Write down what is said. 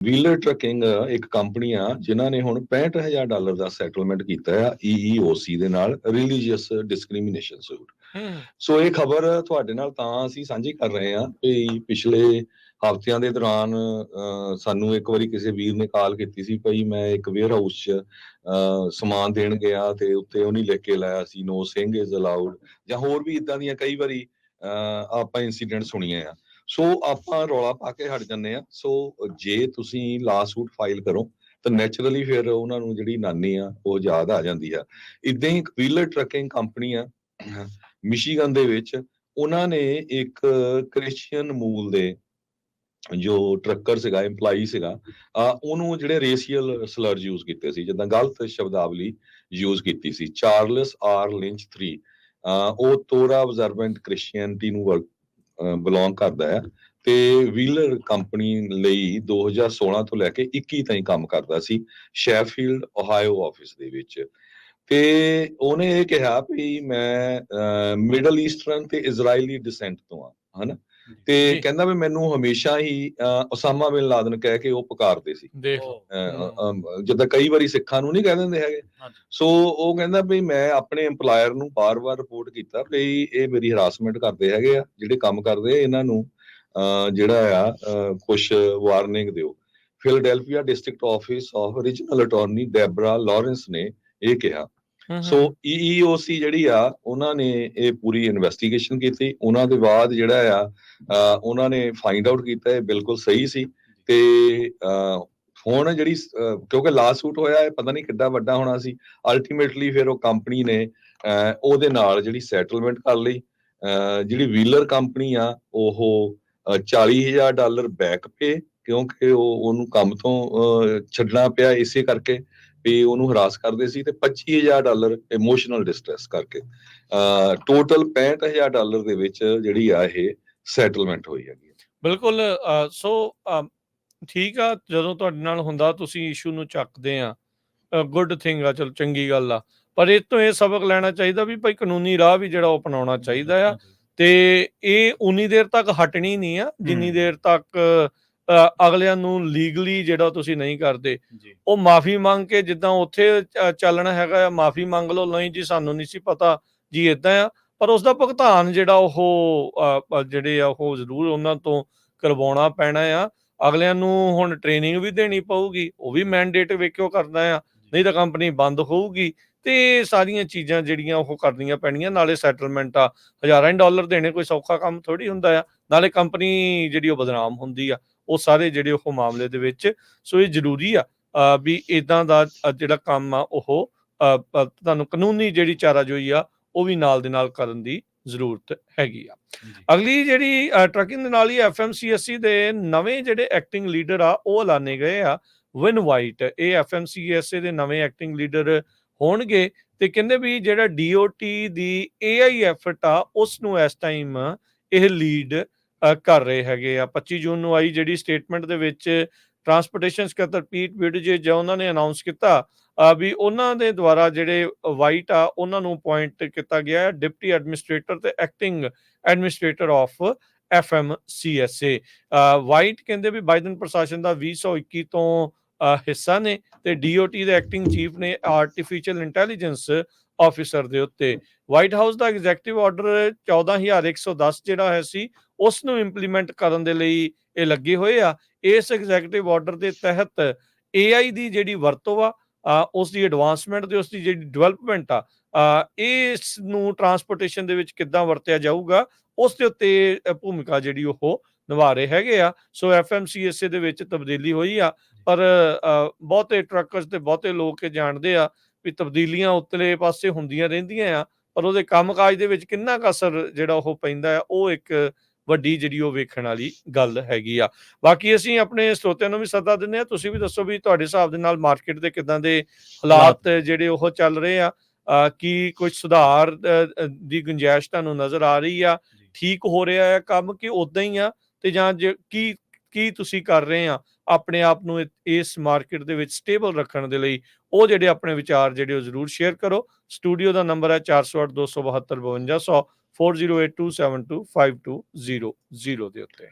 Wheeler trucking ਇੱਕ company ਆ ਜਿਨ੍ਹਾਂ ਨੇ ਹੁਣ 65000 ਡਾਲਰ ਦਾ ਸੈਟਲਮੈਂਟ ਕੀਤਾ ਆ E EEOC ਦੇ ਨਾਲ ਰਿਲੀਜੀਅਸ ਡਿਸਕ੍ਰਿਮੀਨੇਸ਼ਨ ਸੂਟ ਹੂੰ। ਸੋ ਇਹ ਖਬਰ ਤੁਹਾਡੇ ਨਾਲ ਤਾਂ ਅਸੀਂ ਸਾਂਝੀ ਕਰ ਰਹੇ ਹਾਂ ਕਿ ਪਿਛਲੇ ਹਫ਼ਤਿਆਂ ਦੇ ਦੌਰਾਨ ਸਾਨੂੰ ਇੱਕ ਵਾਰੀ ਕਿਸੇ ਵੀਰ ਨੇ ਕਾਲ ਕੀਤੀ ਸੀ ਭਈ ਮੈਂ ਇੱਕ ਵੇਅਰ ਹਾਊਸ 'ਚ ਸਮਾਨ ਦੇਣ ਗਿਆ ਤੇ ਉੱਤੇ ਉਹਨੇ ਲਿਖ ਕੇ ਲਾਇਆ ਸੀ ਨੋ ਸਿੰਘ ਇਜ਼ ਅਲਾਉਡ ਜਾਂ ਹੋਰ ਵੀ ਇਦਾਂ ਦੀਆਂ ਕਈ ਵਾਰੀ ਆਪਾਂ ਇਨਸੀਡੈਂਟ ਸੁਣੀਏ ਆ। ਸੋ ਆਪਾਂ ਰੌਲਾ ਪਾ ਕੇ ਹਟ ਜੰਨੇ ਆ ਸੋ ਜੇ ਤੁਸੀਂ ਲਾਸੂਟ ਫਾਈਲ ਕਰੋ, ਤਾਂ ਨੇਚਰਲੀ ਫਿਰ ਉਹਨਾਂ ਨੂੰ ਜਿਹੜੀ ਨਾਨੀ ਆ, ਉਹ ਯਾਦ ਆ ਜਾਂਦੀ ਆ। ਇਦਾਂ ਹੀ ਇੱਕ ਵੀਲਰ ਟਰਕਿੰਗ ਕੰਪਨੀ ਆ ਮਿਸ਼ੀਗਨ ਦੇ ਵਿੱਚ, ਉਹਨਾਂ ਨੇ ਇੱਕ ਕ੍ਰਿਸਚੀਅਨ ਮੂਲ ਦੇ ਜੋ ਟਰੱਕਰ ਸੀਗਾ, EMPLOYEE ਸੀਗਾ ਉਹਨੂੰ ਜਿਹੜੇ ਰੇਸ਼ੀਅਲ ਸਲਰ ਯੂਜ਼ ਕੀਤੇ ਸੀ, ਜਿੱਦਾਂ ਗਲਤ ਸ਼ਬਦਾਵਲੀ ਯੂਜ਼ ਕੀਤੀ ਸੀ ਚਾਰਲਸ ਆਰ ਲਿੰਚ 3 ਅਹ ਉਹ ਤੋਰਾ ਆਬਜ਼ਰਵੈਂਟ ਕ੍ਰਿਸਚੀਅਨਟੀ ਨੂੰ ਬਿਲੋਂਗ ਕਰਦਾ ਹੈ ਤੇ ਵੀਲਰ ਕੰਪਨੀ ਲਈ 2016 ਤੋਂ ਲੈ ਕੇ 21 ਤਾਈਂ ਕੰਮ ਕਰਦਾ ਸੀ ਸ਼ੈਫੀਲਡ ਓਹਾਇਓ ਆਫਿਸ ਦੇ ਵਿੱਚ। ਤੇ ਉਹਨੇ ਇਹ ਕਿਹਾ ਵੀ ਮੈਂ ਮਿਡਲ ਈਸਟਰਨ ਤੇ ਇਜ਼ਰਾਈਲੀ ਡਿਸੈਂਟ ਤੋਂ ਆ ਹਨਾ? ਤੇ। ਕਹਿੰਦਾ ਵੀ ਮੈਨੂੰ ਹਮੇਸ਼ਾ ਹੀ ਉਸਾਮਾ ਬਿਨ ਲਾਦਨ ਕਹਿ ਕੇ ਉਹ ਪੁਕਾਰਦੇ ਸੀ। ਦੇਖ ਜਿੱਦਾਂ ਕਈ ਵਾਰੀ ਸਿੱਖਾਂ ਨੂੰ ਨਹੀਂ ਕਹਿ ਦਿੰਦੇ ਹੈਗੇ। ਸੋ ਉਹ ਕਹਿੰਦਾ ਵੀ ਮੈਂ ਆਪਣੇ EMPLOYER ਨੂੰ ਬਾਰ-ਬਾਰ ਰਿਪੋਰਟ ਕੀਤਾ ਵੀ ਇਹ ਮੇਰੀ ਹਰਾਸਮੈਂਟ ਕਰਦੇ ਹੈਗੇ ਆ ਜਿਹੜੇ ਕੰਮ ਕਰਦੇ ਆ ਇਹਨਾਂ ਨੂੰ ਅਹ, ਜਿਹੜਾ ਆ ਕੁਝ ਵਾਰਨਿੰਗ ਦਿਓ। Philadelphia district office of regional attorney Debra Lawrence ਨੇ ਇਹ ਕਿਹਾ। ਸੋ EEOC ਜਿਹੜੀ ਆ ਉਹਨਾਂ ਨੇ ਇਹ ਪੂਰੀ ਇਨਵੈਸਟੀਗੇਸ਼ਨ ਕੀਤੀ। ਉਹਨਾਂ ਦੇ ਬਾਅਦ ਜਿਹੜਾ ਆ ਉਹਨਾਂ ਨੇ ਫਾਈਂਡ ਆਊਟ ਕੀਤਾ ਇਹ ਬਿਲਕੁਲ ਸਹੀ ਸੀ। ਤੇ ਹੁਣ ਜਿਹੜੀ ਕਿਉਂਕਿ ਲਾਸੂਟ ਹੋਇਆ ਇਹ ਪਤਾ ਨਹੀਂ ਕਿੱਡਾ ਵੱਡਾ ਹੋਣਾ ਸੀ। ਅਲਟੀਮੇਟਲੀ ਫਿਰ ਉਹ ਕੰਪਨੀ ਨੇ ਉਹਦੇ ਨਾਲ ਜਿਹੜੀ ਸੈਟਲਮੈਂਟ ਕਰ ਲਈ। ਜਿਹੜੀ ਵੀਲਰ ਕੰਪਨੀ ਆ ਉਹ ਅਹ, 40000 ਡਾਲਰ ਬੈਕ ਪੇ ਕਿਉਂਕਿ ਉਹ ਉਹਨੂੰ ਕੰਮ ਤੋਂ ਛੱਡਣਾ ਪਿਆ ਇਸੇ ਕਰਕੇ। ਵੀ ਉਹਨੂੰ ਹਰਾਸ ਕਰਦੇ ਸੀ ਤੇ 25000 ਡਾਲਰ ਇਮੋਸ਼ਨਲ ਡਿਸਟ੍ਰੈਸ ਕਰਕੇ ਟੋਟਲ 65000 ਡਾਲਰ ਦੇ ਵਿੱਚ ਜਿਹੜੀ ਆ ਇਹ ਸੈਟਲਮੈਂਟ ਹੋਈ ਹੈਗੀ। ਬਿਲਕੁਲ ਸੋ ਠੀਕ ਆ ਜਦੋਂ ਤੁਹਾਡੇ ਨਾਲ ਹੁੰਦਾ ਤੁਸੀਂ ਇਸ਼ੂ ਨੂੰ ਚੱਕਦੇ ਆ ਗੁੱਡ ਥਿੰਗ ਆ ਚਲ ਚੰਗੀ ਗੱਲ ਆ ਪਰ ਇਹ ਤੋਂ ਇਹ ਸਬਕ ਲੈਣਾ ਚਾਹੀਦਾ ਵੀ ਭਾਈ ਕਾਨੂੰਨੀ ਰਾਹ ਵੀ ਜਿਹੜਾ ਉਹ ਅਪਣਾਉਣਾ ਚਾਹੀਦਾ ਆ ਤੇ ਇਹ ਉਨੀ ਦੇਰ ਤੱਕ ਹਟਣੀ ਨਹੀਂ ਆ ਜਿੰਨੀ। ਦੇਰ ਤੱਕ ਅਗਲਿਆਂ ਨੂੰ ਲੀਗਲੀ ਜਿਹੜਾ ਤੁਸੀਂ ਨਹੀਂ ਕਰਦੇ ਉਹ ਮਾਫੀ ਮੰਗ ਕੇ ਜਿੱਦਾਂ ਉੱਥੇ ਚੱਲਣਾ ਹੈਗਾ ਮਾਫੀ ਮੰਗ ਲਓ ਨਹੀਂ ਜੀ ਸਾਨੂੰ ਨਹੀਂ ਸੀ ਪਤਾ ਜੀ ਇਦਾਂ ਆ ਪਰ ਉਸ ਦਾ ਭੁਗਤਾਨ ਜਿਹੜਾ ਉਹ ਜਿਹੜੇ ਆ ਉਹ ਜ਼ਰੂਰ ਉਹਨਾਂ ਤੋਂ ਕਰਵਾਉਣਾ ਪੈਣਾ ਆ। ਅਗਲਿਆਂ ਨੂੰ ਹੁਣ ਟ੍ਰੇਨਿੰਗ ਵੀ ਦੇਣੀ ਪਊਗੀ ਉਹ ਵੀ ਮੈਂਡੇਟ ਵੇਖਿਓ ਕਰਦਾ ਆ ਨਹੀਂ ਤਾਂ ਕੰਪਨੀ ਬੰਦ ਹੋਊਗੀ ਤੇ ਸਾਰੀਆਂ ਚੀਜ਼ਾਂ ਜਿਹੜੀਆਂ ਉਹ ਕਰਨੀਆਂ ਪੈਣੀਆਂ ਨਾਲੇ ਸੈਟਲਮੈਂਟ ਆ। ਹਜ਼ਾਰਾਂ ਡਾਲਰ ਦੇਣੇ ਕੋਈ ਸੌਖਾ ਕੰਮ ਥੋੜੀ ਹੁੰਦਾ ਆ ਨਾਲੇ ਕੰਪਨੀ ਜਿਹੜੀ ਉਹ ਬਦਨਾਮ ਹੁੰਦੀ ਆ। ਉਹ ਸਾਰੇ ਜਿਹੜੇ ਉਹ ਮਾਮਲੇ ਦੇ ਵਿੱਚ ਸੋ ਇਹ ਜ਼ਰੂਰੀ ਆ ਵੀ ਇਦਾਂ ਦਾ ਜਿਹੜਾ ਕੰਮ ਆ ਉਹ ਤੁਹਾਨੂੰ ਕਾਨੂੰਨੀ ਜਿਹੜੀ ਚਾਰਾਜੋਈ ਆ ਉਹ ਵੀ ਨਾਲ ਦੇ ਨਾਲ ਕਰਨ ਦੀ ਜ਼ਰੂਰਤ ਹੈਗੀ ਆ। ਅਗਲੀ ਜਿਹੜੀ ਟਰਕਿੰਗ ਦੇ ਨਾਲ ਹੀ ਐਫਐਮਸੀਐਸਸੀ ਦੇ ਨਵੇਂ ਜਿਹੜੇ ਐਕਟਿੰਗ ਲੀਡਰ ਆ ਉਹ ਐਲਾਨੇ ਗਏ ਆ ਵਿਨ ਵਾਈਟ। ਇਹ ਐਫਐਮਸੀਐਸਸੀ ਦੇ ਨਵੇਂ ਐਕਟਿੰਗ ਲੀਡਰ ਹੋਣਗੇ ਤੇ ਕਹਿੰਦੇ ਵੀ ਜਿਹੜਾ ਡੀਓਟੀ ਦੀ ਏਆਈ ਐਫਰਟ ਆ ਉਸ ਨੂੰ ਇਸ ਟਾਈਮ ਇਹ ਲੀਡ ਕਰ ਰਹੇ ਹੈਗੇ ਆ। 25 ਜੂਨ ਨੂੰ ਆਈ ਜਿਹੜੀ ਸਟੇਟਮੈਂਟ ਦੇ ਵਿੱਚ ਟਰਾਂਸਪੋਰਟੇਸ਼ਨ ਸਕੱਤਰ ਪੀਟ ਬਿਡਜੇ ਜਾਂ ਉਹਨਾਂ ਨੇ ਅਨਾਉਂਸ ਕੀਤਾ ਵੀ ਉਹਨਾਂ ਦੇ ਦੁਆਰਾ ਜਿਹੜੇ ਵਾਈਟ ਆ, ਉਹਨਾਂ ਨੂੰ ਅਪਾਇੰਟ ਕੀਤਾ ਗਿਆ ਹੈ ਡਿਪਟੀ ਐਡਮਿਨਿਸਟ੍ਰੇਟਰ ਤੇ acting administrator of FMCSA White ਕਹਿੰਦੇ ਵੀ ਬਾਈਡਨ ਪ੍ਰਸ਼ਾਸਨ ਦਾ 2021 ਤੋਂ ਹਿੱਸਾ ਨੇ ਤੇ ਡੀਓਟੀ ਦੇ ਐਕਟਿੰਗ ਚੀਫ ਨੇ ਆਰਟੀਫੀਸ਼ੀਅਲ ਇੰਟੈਲੀਜੈਂਸ ਆਫੀਸਰ ਦੇ ਉੱਤੇ। ਵਾਈਟ ਹਾਊਸ ਦਾ ਐਗਜ਼ੈਕਟਿਵ ਆਰਡਰ 14110 ਜਿਹੜਾ ਹੈ ਸੀ ਉਸ ਨੂੰ ਇੰਪਲੀਮੈਂਟ ਕਰਨ ਦੇ ਲਈ ਇਹ ਲੱਗੇ ਹੋਏ ਆ। ਇਸ ਐਗਜ਼ੈਕਟਿਵ ਆਰਡਰ ਦੇ ਤਹਿਤ AI ਦੀ ਜਿਹੜੀ ਵਰਤੋਂ ਆ ਅ, ਉਸ ਦੀ ਐਡਵਾਂਸਮੈਂਟ ਤੇ ਉਸ ਦੀ ਜਿਹੜੀ ਡਿਵੈਲਪਮੈਂਟ ਆ ਇਸ ਨੂੰ ਟਰਾਂਸਪੋਰਟੇਸ਼ਨ ਦੇ ਵਿੱਚ ਕਿੱਦਾਂ ਵਰਤਿਆ ਜਾਊਗਾ ਉਸ ਦੇ ਉੱਤੇ ਅ, ਭੂਮਿਕਾ ਜਿਹੜੀ ਉਹ ਨਿਭਾ ਰਹੇ ਹੈਗੇ ਆ। ਸੋ ਐਫਐਮਸੀਐਸਏ ਦੇ ਵਿੱਚ ਤਬਦੀਲੀ ਹੋਈ ਆ ਪਰ ਬਹੁਤੇ ਟਰੱਕਰਸ ਤੇ ਬਹੁਤੇ ਲੋਕ ਇਹ ਜਾਣਦੇ ਆ ਵੀ ਤਬਦੀਲੀਆਂ ਉਤਲੇ ਪਾਸੇ ਹੁੰਦੀਆਂ ਰਹਿੰਦੀਆਂ ਆ ਪਰ ਉਹਦੇ ਕੰਮਕਾਜ ਦੇ ਵਿੱਚ ਕਿੰਨਾ ਕੁ ਅਸਰ ਜਿਹੜਾ ਉਹ ਪੈਂਦਾ ਆ ਉਹ ਇੱਕ ਵੱਡੀ ਜਿਹੜੀ ਉਹ ਵੇਖਣ ਵਾਲੀ ਗੱਲ ਹੈਗੀ ਆ। ਬਾਕੀ ਅਸੀਂ ਆਪਣੇ ਸਰੋਤਿਆਂ ਨੂੰ ਵੀ ਸੱਦਾ ਦਿੰਦੇ ਆ ਤੁਸੀਂ ਵੀ ਦੱਸੋ ਵੀ ਤੁਹਾਡੇ ਹਿਸਾਬ ਦੇ ਨਾਲ ਮਾਰਕੀਟ ਦੇ ਕਿਦਾਂ ਦੇ ਹਾਲਾਤ ਜਿਹੜੇ ਉਹ ਚੱਲ ਰਹੇ ਆ। ਕੀ ਕੁਝ ਸੁਧਾਰ ਦੀ ਗੁੰਜਾਇਸ਼ ਤੁਹਾਨੂੰ ਨਜ਼ਰ ਆ ਰਹੀ ਆ? ਠੀਕ ਹੋ ਰਿਹਾ ਹੈ ਕੰਮ ਕਿ ਉਦਾਂ ਹੀ ਆ? ਤੇ ਜਾਂ ਕੀ ਕੀ ਤੁਸੀਂ ਕਰ ਰਹੇ ਆ ਆਪਣੇ ਆਪ ਨੂੰ ਇਸ ਮਾਰਕੀਟ ਦੇ ਵਿੱਚ ਸਟੇਬਲ ਰੱਖਣ ਦੇ ਲਈ? ਉਹ ਜਿਹੜੇ ਆਪਣੇ ਵਿਚਾਰ ਜਿਹੜੇ ਉਹ ਜ਼ਰੂਰ ਸ਼ੇਅਰ ਕਰੋ। ਸਟੂਡੀਓ ਦਾ ਨੰਬਰ ਹੈ 408272 5200 4082725250 ਦੇ ਉੱਤੇ।